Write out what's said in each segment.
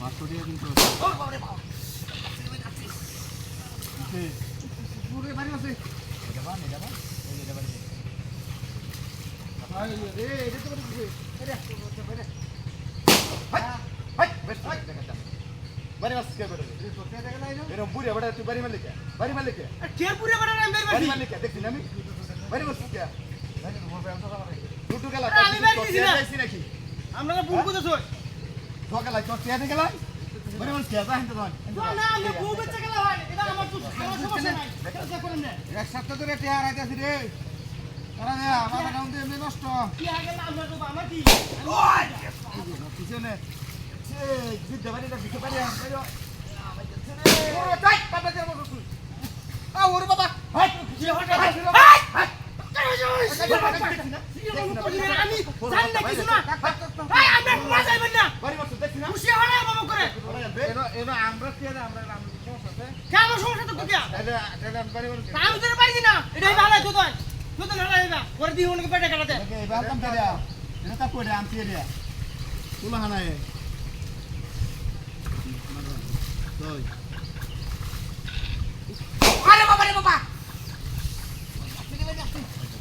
পাঁচশো টাকা কিন্তু বাড়ি মারছিস কে বেটা এরকম বুড়ে বেটা তুই বাড়ি মারলি কে বাড়ি মারলি কে টেরপুরে বড় নাম বের না আমি আমি না। না বুক করতেছ সকালে তোর চেয়ারে গেলা বাড়ি মারছিস কে হিন্দু ধন না আমরা বুক করতে গেলে হয় এটা আমার তো আমার সমস্যা নাই। এটা করেন না। এক সপ্তাহ ধরে টেহার আইতাছি রে। তারা দেয়া মাথা এমনি নষ্ট। কি আগে না আমরা তো আমার কি? পিছনে সে জিদ্দা বাড়ি না বিকে বাড়ি আম বাইরো ওরে বাবা। হাই কি হঠাৎ হাই আমি জানি না কিছু না এই আমরা ঘুমা যাইবেন না না খুশি হলে বাবা করে আমরা কি আমরা আমরা সমস্যা আছে কেন সমস্যা তো কি এটা এটা বাড়ি মারছিস আমি তোর পারি না এটাই ভালো তো তো তো তো না না করে দিই উনকে পেটে কাটাতে এবার কাম করে এটা তা করে আম দিয়ে তুলা হানায় তোই আরে বাবা রে বাবা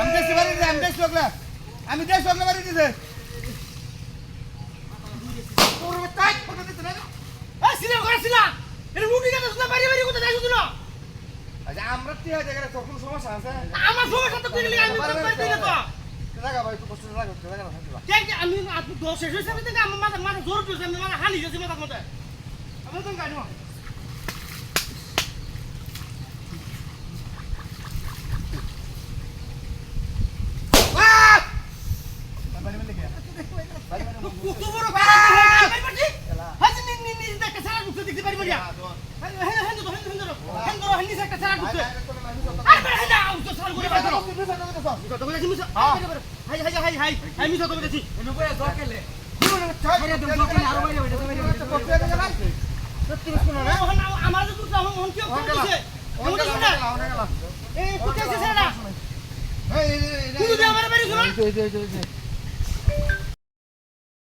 আমি দেশে বাড়ি দিছে আমি দেশ লগলা বাড়ি দিতে আমরা হয় জায়গায় সমস্যা আছে আমার সমস্যা তো কইলি আমি তো পারবি তো আমি দশ শেষ হয়েছে আমি আমার মাথা মাথা জোর চলছে আমি মাথা হানি যাচ্ছে মাথা মধ্যে আমি তো গাড়ি বাড়ি মানে কি বাড়ি মানে কত বড় বাড়ি বাড়ি হাজ নি নি নি দেখতে সারা ঢুকতে দেখতে পারি বলিয়া হেন হেন হেন তো হেন হেন ধরো হেন ধরো হেন নিচে একটা সারা ঢুকতে আরে বেড়া হেন আউ তো সারা করে বাই ধরো কত বলেছি মিছা হাই হাই হাই হাই হাই মিছা তো বলেছি আমার তো তুই হন কি করতেছে এমন কিছু না এই কোথায় আছে সারা তুই যদি আমার বাড়ি শুনো